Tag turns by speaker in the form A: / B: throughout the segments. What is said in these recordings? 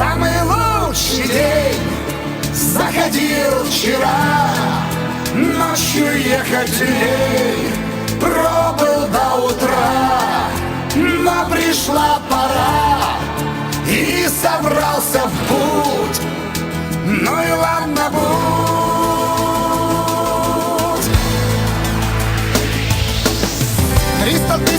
A: Самый лучший день заходил вчера. Ночью ехать лень пробыл до утра. Но пришла пора и собрался в путь. Ну и ладно будь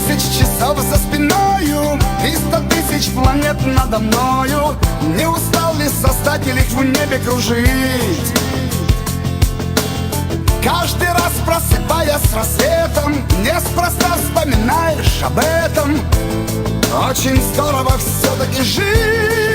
A: тысяч часов за спиною Триста тысяч планет надо мною. Не устал ли создатель их в небе кружить? Каждый раз просыпаясь с рассветом Неспроста вспоминаешь об этом. Очень здорово все-таки жить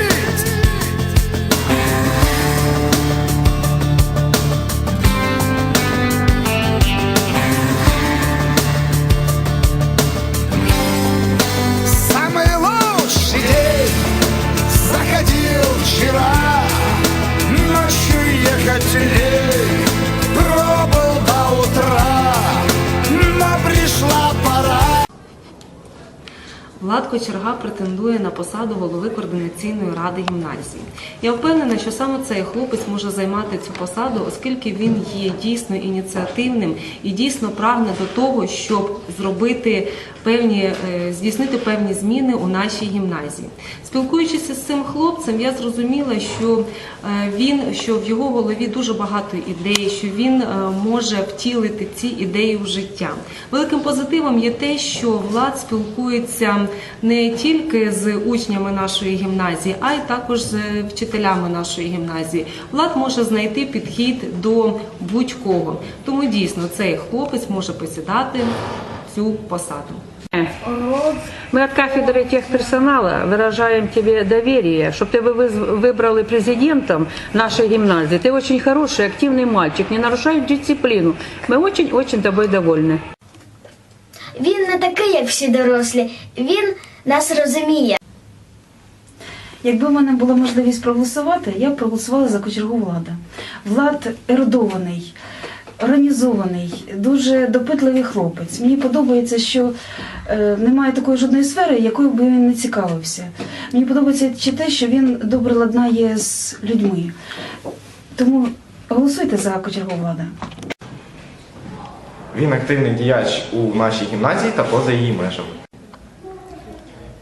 B: Влад Кочерга претендує на посаду голови координаційної ради гімназії. Я впевнена, що саме цей хлопець може займати цю посаду, оскільки він є дійсно ініціативним і дійсно прагне до того, щоб зробити певні е, здійснити певні зміни у нашій гімназії. Спілкуючись з цим хлопцем, я зрозуміла, що е, він що в його голові дуже багато ідей, що він е, може втілити ці ідеї в життя. Великим позитивом є те, що влад спілкується не тільки з учнями нашої гімназії, а й також з вчителями нашої гімназії. Влад може знайти підхід до будь-кого. Тому дійсно цей хлопець може посідати цю посаду.
C: Мы от кафедры техперсонала выражаем тебе доверие, чтобы ты вы- выбрал и президентом нашей гимназии. Ты очень хороший, активный мальчик, не нарушаешь дисциплину. Мы очень-очень тобой довольны.
D: Він не такий, як всі дорослі. Він нас розуміє.
E: Якби в мене була можливість проголосувати, я б проголосувала за кочергу влада. Влад ерудований, організований, дуже допитливий хлопець. Мені подобається, що е, немає такої жодної сфери, якою би він не цікавився. Мені подобається чи те, що він добре ладнає з людьми. Тому голосуйте за кочергу влада.
F: Він активний діяч у нашій гімназії та поза її межами.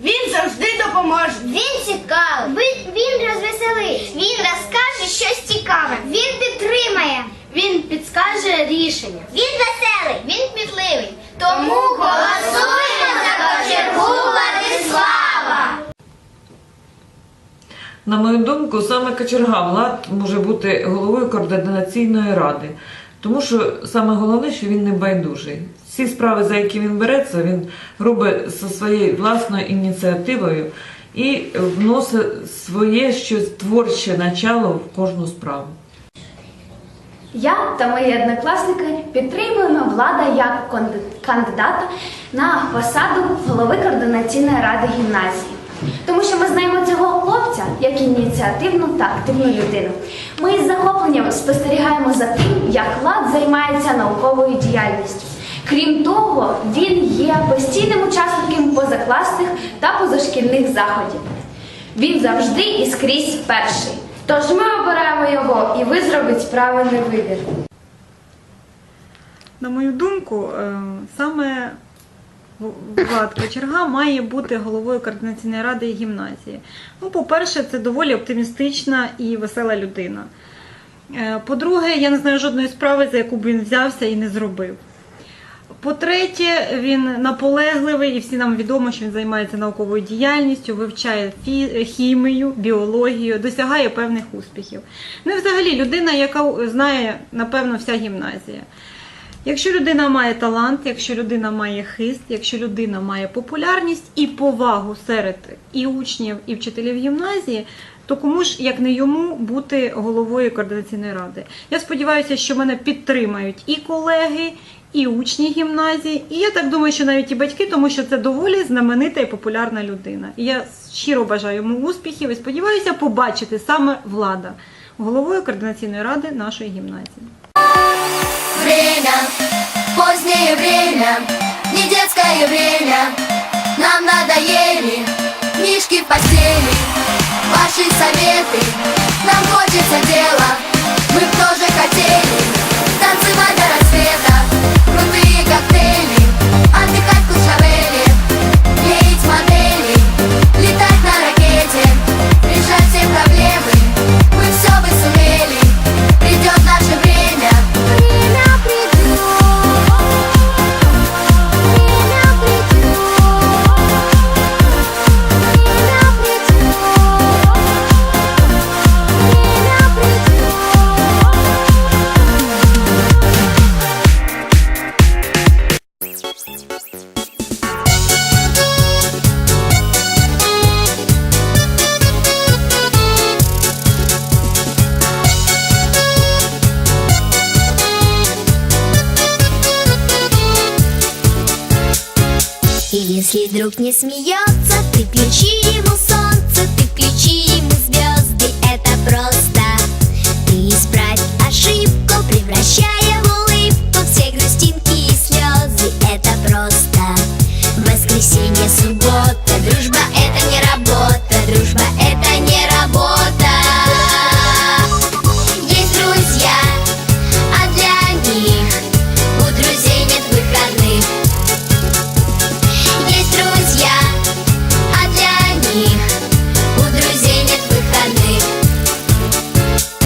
G: Він завжди допоможе.
D: Він цікавий. Він, він розвеселить. Він розкаже щось цікаве. Він підтримає. Він підскаже рішення. Він веселий. Він кмітливий. Тому голосуємо за кочергу Владислава.
H: На мою думку, саме кочерга влад може бути головою координаційної ради, тому що саме головне, що він не байдужий. Всі справи, за які він береться, він робить зі своєю власною ініціативою і вносить своє щось творче начало в кожну справу.
I: Я та мої однокласники підтримуємо влада як кандидата на посаду голови координаційної ради гімназії. Тому що ми знаємо цього хлопця як ініціативну та активну людину. Ми із захопленням спостерігаємо за тим, як влад займається науковою діяльністю. Крім того, він є постійним учасником позакласних та позашкільних заходів. Він завжди і скрізь перший. Тож ми обираємо його, і ви зробите правильний вибір.
J: На мою думку, е, саме Влад Кочерга має бути головою координаційної ради гімназії. Ну, по-перше, це доволі оптимістична і весела людина. Е, По-друге, я не знаю жодної справи, за яку б він взявся і не зробив. По-третє, він наполегливий, і всі нам відомо, що він займається науковою діяльністю, вивчає хімію, біологію, досягає певних успіхів. Ну і взагалі людина, яка знає, напевно, вся гімназія. Якщо людина має талант, якщо людина має хист, якщо людина має популярність і повагу серед і учнів, і вчителів гімназії, то кому ж, як не йому, бути головою координаційної ради? Я сподіваюся, що мене підтримають і колеги, і учні гімназії, і я так думаю, що навіть і батьки, тому що це доволі знаменита і популярна людина. І я щиро бажаю йому успіхів і сподіваюся побачити саме влада головою координаційної ради нашої гімназії.
D: Время, позднее время, не детское время. Нам надоели книжки в постели. ваши советы Нам хочется дела, мы тоже хотели Танцевать до рассвета, вдруг не смеется. Ты включи ему солнце, ты включи ему звезды. Это просто Ты исправь ошибку, превращай